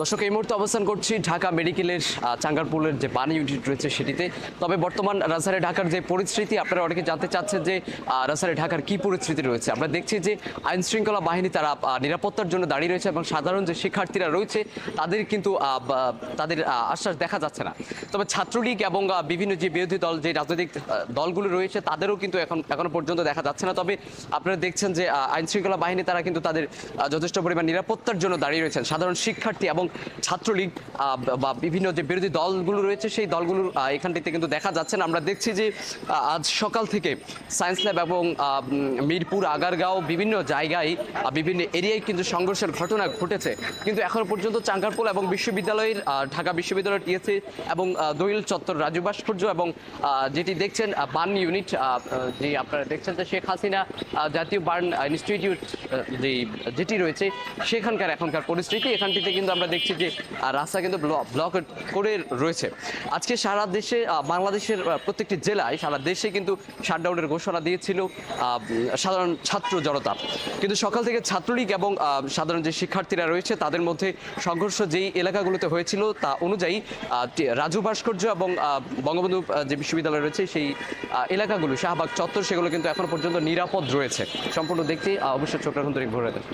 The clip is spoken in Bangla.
দর্শক, এই মুহূর্তে অবস্থান করছি ঢাকা মেডিকেলের চাঙ্গারপুলের যে বানি ইউনিট রয়েছে সেটিতে। তবে বর্তমান রাজধানী ঢাকার যে পরিস্থিতি, আপনারা অনেকে জানতে চাচ্ছেন যে রাজধানী ঢাকার কি পরিস্থিতি রয়েছে। আমরা দেখছি যে আইন শৃঙ্খলা বাহিনী তারা নিরাপত্তার জন্য দাঁড়িয়ে রয়েছে এবং সাধারণ যে শিক্ষার্থীরা রয়েছে, তাদের কিন্তু তাদের আশ্বাস দেখা যাচ্ছে না। তবে ছাত্রলীগ এবং বিভিন্ন যে বিরোধী দল, যে রাজনৈতিক দলগুলো রয়েছে, তাদেরও কিন্তু এখন, এখনও পর্যন্ত দেখা যাচ্ছে না। তবে আপনারা দেখছেন যে আইন শৃঙ্খলা বাহিনী তারা কিন্তু তাদের যথেষ্ট পরিমাণ নিরাপত্তার জন্য দাঁড়িয়ে রয়েছেন। সাধারণ শিক্ষার্থী এবং ছাত্রলীগ বা বিভিন্ন যে বিরোধী দলগুলো রয়েছে সেই দলগুলোর এখানটিতে কিন্তু দেখা যাচ্ছে না। আমরা দেখছি যে আজ সকাল থেকে সায়েন্স ল্যাব এবং মিরপুর আগারগাঁও বিভিন্ন জায়গায় বিভিন্ন এরিয়ায় কিন্তু সংঘর্ষের ঘটনা ঘটেছে। কিন্তু এখনও পর্যন্ত চাঙ্গারপুল এবং বিশ্ববিদ্যালয়ের ঢাকা বিশ্ববিদ্যালয়ের টিএসসি এবং আহ, চত্বর রাজু ভাস্কর্য এবং যেটি দেখছেন বার্ন ইউনিট যে আপনারা দেখছেন যে শেখ হাসিনা জাতীয় বার্ন ইনস্টিটিউট যে যেটি রয়েছে সেখানকার এখনকার পরিস্থিতি। এখানটিতে কিন্তু আমরা দেখছি রাস্তা কিন্তু ব্লক করে রয়েছে। আজকে সারা দেশে বাংলাদেশের প্রত্যেকটি জেলায় সারা দেশে কিন্তু শাটডাউনের ঘোষণা দিয়েছিল সাধারণ ছাত্র জনতা। কিন্তু সকাল থেকে ছাত্রলীগ এবং সাধারণ যে শিক্ষার্থীরা রয়েছে, তাদের মধ্যে সংঘর্ষ যেই এলাকাগুলোতে হয়েছিল, তা অনুযায়ী রাজু ভাস্কর্য এবং বঙ্গবন্ধু যে বিশ্ববিদ্যালয় রয়েছে, সেই এলাকাগুলো, শাহবাগ চত্বর, সেগুলো কিন্তু এখন পর্যন্ত নিরাপদ রয়েছে। সম্পূর্ণ দেখতে অবশ্যই চোখ রাখুন তৈরি ভরে